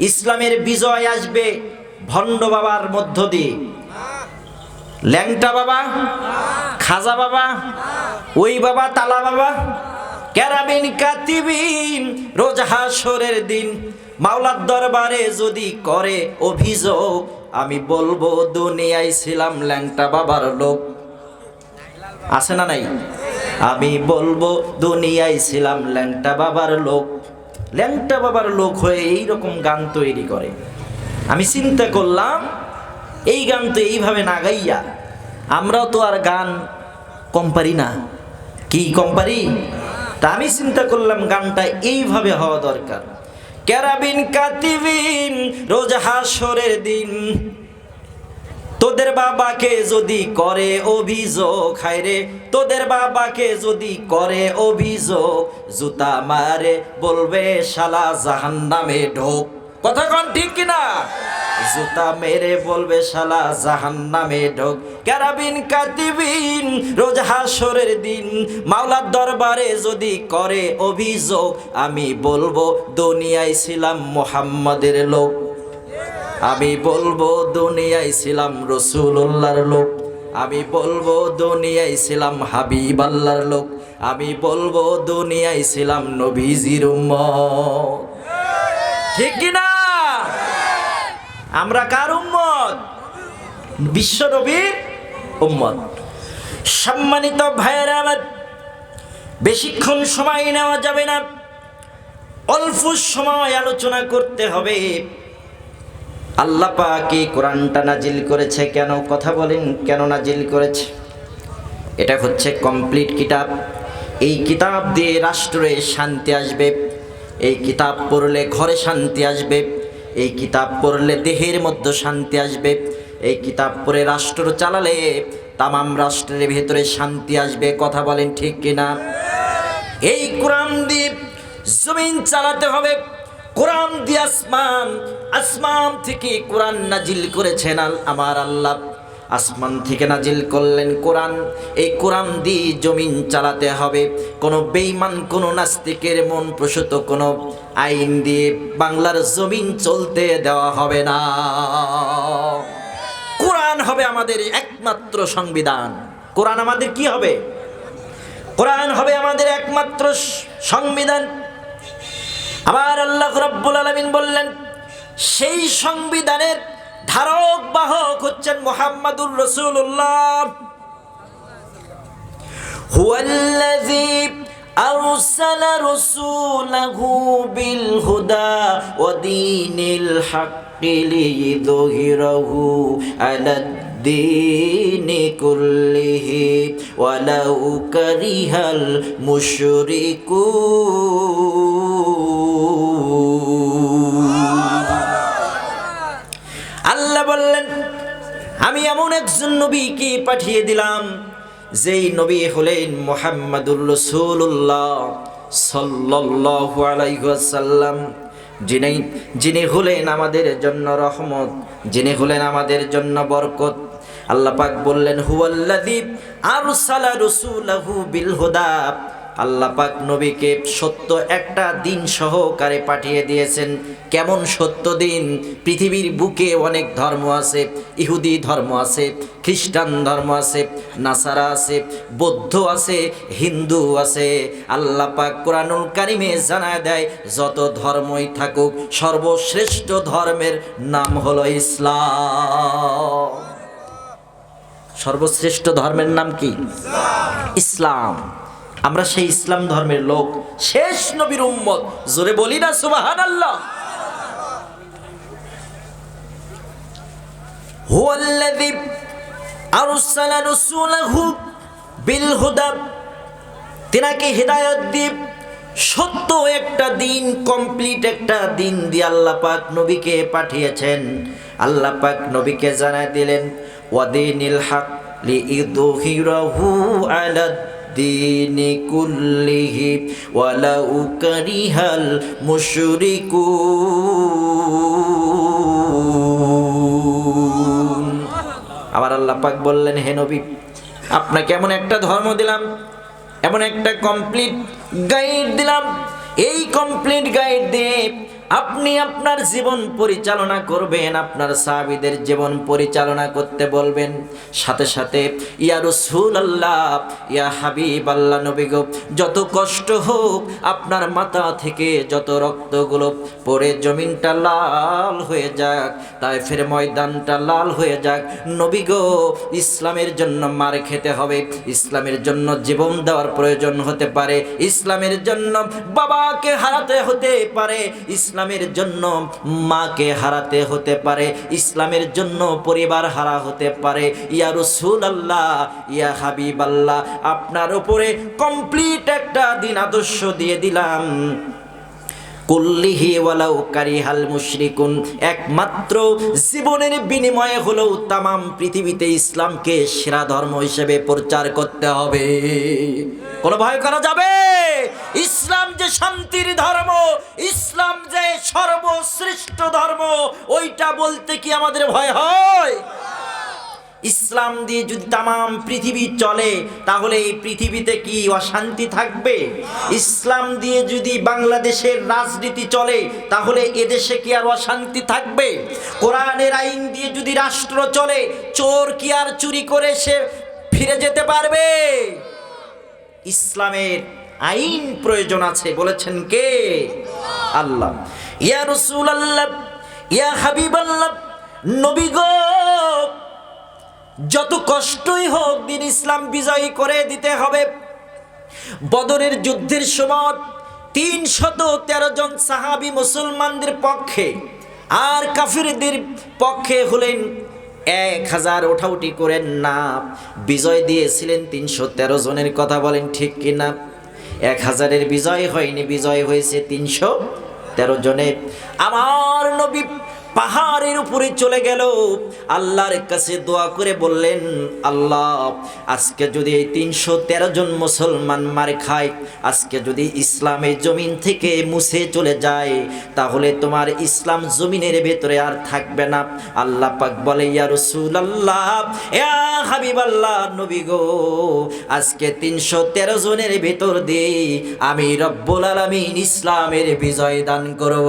ইসলামের বিজয় আসবে ভণ্ড বাবার মধ্য দিয়ে। ল্যাংটা বাবা, খাজা বাবা, ওই বাবা, তালা বাবা, ক্যারাবিন কাতিবিন, রোজ হাসরের দিন, মাওলার দরবারে যদি করে অভিযোগ, আমি বলব, দুনিয়ায় ছিলাম ল্যাংটা বাবার লোক। আছে না নাই? আমি বলব, দুনিয়ায় ছিলাম ল্যাংটা বাবার লোক। ল্যাংটা বাবার লোক হয়ে এইরকম গান তৈরি করে। আমি চিন্তা করলাম, এই গান তো এইভাবে না গাইয়া আমরাও তো আর গান কম পারি না। কি কম পারি? তা আমি চিন্তা করলাম গানটা এইভাবে হওয়া দরকার। ক্যারাবিন, কাতিবিন, রোজ হাসরের দিন তোদের বাবাকে যদি করে অভিযোগ, হায়রে, তোদের বাবাকে যদি করে অভিযোগ, জুতা মারে বলবে, শালা জাহান্নামে ঢোক। কথা কন ঠিক কিনা? জুতা মেরে বলবে, শালা জাহান্নামে ঢোক। ক্যারাবিন কাতিবিন, রোজ হাসরের দিন, মাওলার দরবারে যদি করে অভিযোগ, আমি বলব, দুনিয়ায় ছিলাম মোহাম্মদের লোক। আমি বলব দুনিয়ায় ছিলাম রসুল্লাহর লোক। আমি বলব দুনিয়ায় ছিলাম হাবিব আল্লাহর লোক। আমি বলব দুনিয়ায় ছিলাম নবীজির ঠিক কিনা আমরা কার উম্মত? বিশ্ব নবীর উম্মত। সম্মানিত ভাইয়েরা আমার, বেশিক্ষণ সময় নেওয়া যাবে না। অল্প সময় আলোচনা করতে হবে। আল্লাহ পাক কোরআনটা নাজিল করেছে কেন? কথা বলেন, কেন নাজিল করেছে? এটা হচ্ছে কমপ্লিট কিতাব। এই কিতাব দিয়ে রাষ্ট্রে শান্তি আসবে, এই কিতাব পড়লে ঘরে শান্তি আসবে, এই কিতাব পড়লে দেহের মধ্যে শান্তি আসবে, এই কিতাব পড়ে রাষ্ট্র চালালে তামাম রাষ্ট্রের ভেতরে শান্তি আসবে। কথা বলেন ঠিক কিনা? এই কোরআন দিয়ে জমিন চালাতে হবে। কোরআন দিয়ে আসমান আসমান থেকে কোরআন নাজিল করেছেন আমার আল্লাহ। আসমান থেকে নাজিল করলেন কোরআন। এই কোরআন দিয়ে জমিন চালাতে হবে। কোনো বেইমান কোনো নাস্তিকের মন প্রসূত, কোনো আইন দিয়ে বাংলার জমিন চলতে দেওয়া হবে না। কোরআন হবে আমাদের একমাত্র সংবিধান। কোরআন আমাদের কি হবে? কোরআন হবে আমাদের একমাত্র সংবিধান। আমার আল্লাহ রাব্বুল আলামিন বললেন সেই সংবিধানের ধারক বাহক হচ্ছেন মোহাম্মদুর রসুল্লাহ হুয়াল্লাযী أرسل رسوله بالهدى ودين الحق ليظهره على الدين كله ولو كره المشركون একজন নবীকে পাঠিয়ে দিলাম। যেই নবী হলেন মোহাম্মদুর রসুল্লাহ সাল্লাল্লাহু আলাইহি ওয়াসাল্লাম। যিনি যিনি হলেন আমাদের জন্য রহমত, যিনি হলেন আমাদের জন্য বরকত। আল্লাহ পাক বললেন, হুয়াল্লাযী আরসালা রাসূলাহু বিল হুদা। আল্লাহ পাক নবীকে সত্য একটা দিন সহকারে পাঠিয়ে দিয়েছেন। কেমন সত্য দিন? পৃথিবীর বুকে অনেক ধর্ম আছে, ইহুদি ধর্ম আছে, খ্রিস্টান ধর্ম আছে, নাসারা আছে, বৌদ্ধ আছে, হিন্দু আছে। আল্লাহ পাক কোরআনুল কারিমে জানায় দেয়, যত ধর্মই থাকুক, সর্বশ্রেষ্ঠ ধর্মের নাম হলো ইসলাম। সর্বশ্রেষ্ঠ ধর্মের নাম কি? ইসলাম। আমরা সেই ইসলাম ধর্মের লোক, শেষ নবীর উম্মত। জোরে বলি না সুবাহান আল্লাহ হুয়াল্লাযী আরসালা রাসূলাহু বিল হুদা তিনাকে হেদায়ত দিয়ে সত্য একটা দিন, কমপ্লিট একটা দিন দিয়ে আল্লাহ পাক নবীকে পাঠিয়েছেন। আল্লাহ পাক নবীকে জানায় দিলেন, ওয়াদিনিল হক লিইদহিরাহু আলা الدين كله ولو كره المشركون আবার আল্লাহ পাক বললেন হে নবী আপনাকে এমন একটা ধর্ম দিলাম এমন একটা কমপ্লিট গাইড দিলাম এই কমপ্লিট গাইড দিয়ে আপনি আপনার জীবন পরিচালনা করবেন, আপনার সাহাবিদের জীবন পরিচালনা করতে বলবেন। সাথে সাথে, ইয়া রসুল আল্লাহ ইয়া হাবিব আল্লাহ নবী গো, যত কষ্ট হোক, আপনার মাথা থেকে যত রক্তগুলো পড়ে, জমিনটা লাল হয়ে যাক তাই ফের ময়দানটা লাল হয়ে যাক, নবী গো, ইসলামের জন্য মার খেতে হবে, ইসলামের জন্য জীবন দেওয়ার প্রয়োজন হতে পারে, ইসলামের জন্য বাবাকে হারাতে হতে পারে ইসলামের জন্য মাকে হারাতে হতে পারে, ইসলামের জন্য পরিবার হারা হতে পারে। ইয়া রসুল আল্লাহ ইয়া হাবিব আল্লাহ আপনার উপরে কমপ্লিট একটা দিন আদর্শ দিয়ে দিলাম। একমাত্র জীবনের বিনিময়ে হলেও তামাম পৃথিবীতে ইসলামকে সেরা ধর্ম হিসেবে প্রচার করতে হবে। কোনো ভয় করা যাবে? ইসলাম শান্তির ধর্ম, ইসলাম যে সর্বশ্রেষ্ঠ ধর্ম, ওইটা বলতে কি আমাদের ভয় হয়? ইসলাম দিয়ে যদি তামাম পৃথিবী চলে, তাহলে এই পৃথিবীতে কি অশান্তি থাকবে? ইসলাম দিয়ে যদি বাংলাদেশের রাজনীতি চলে, তাহলে এদেশে কি আর অশান্তি থাকবে? কোরআনের আইন দিয়ে যদি রাষ্ট্র চলে, চোর কি আর চুরি করে সে ফিরে যেতে পারবে? ইসলামের আইন প্রয়োজন আছে, বলেছেন কে? আল্লাহ। ইয়া রসুল আল্লাহ ইয়া হাবিব আল্লাহ নবী গো, যত কষ্টই হোক দিন ইসলাম বিজয়ী করে দিতে হবে। বদরের যুদ্ধের সময় তিন শত তেরো জন সাহাবি মুসলমানদের পক্ষে আর কাফিরদের পক্ষে হলেন এক হাজার ওঠাউটি করেন না। বিজয় দিয়েছিলেন তিনশো তেরো জনের কথা বলেন ঠিক কিনা? এক হাজারের বিজয় হয়নি বিজয় হয়েছে তিনশো তেরো জনের। আমার নবী পাহাড়ের উপরে চলে গেল। আল্লাহর কাছে দোয়া করে বললেন, আল্লাহ, আজকে যদি এই তিনশো তেরো জন মুসলমান মার খায়, আজকে যদি ইসলামের জমিন থেকে মুছে চলে যায়, তাহলে তোমার ইসলাম জমিনের ভেতরে আর থাকবে না। আল্লাহ পাক বলে, ইয়া রসুল আল্লাহ হাবিব আল্লাহ নবী গো, আজকে তিনশো তেরো জনের ভেতর দিয়ে আমি রব্বুল আলমিন ইসলামের বিজয় দান করব।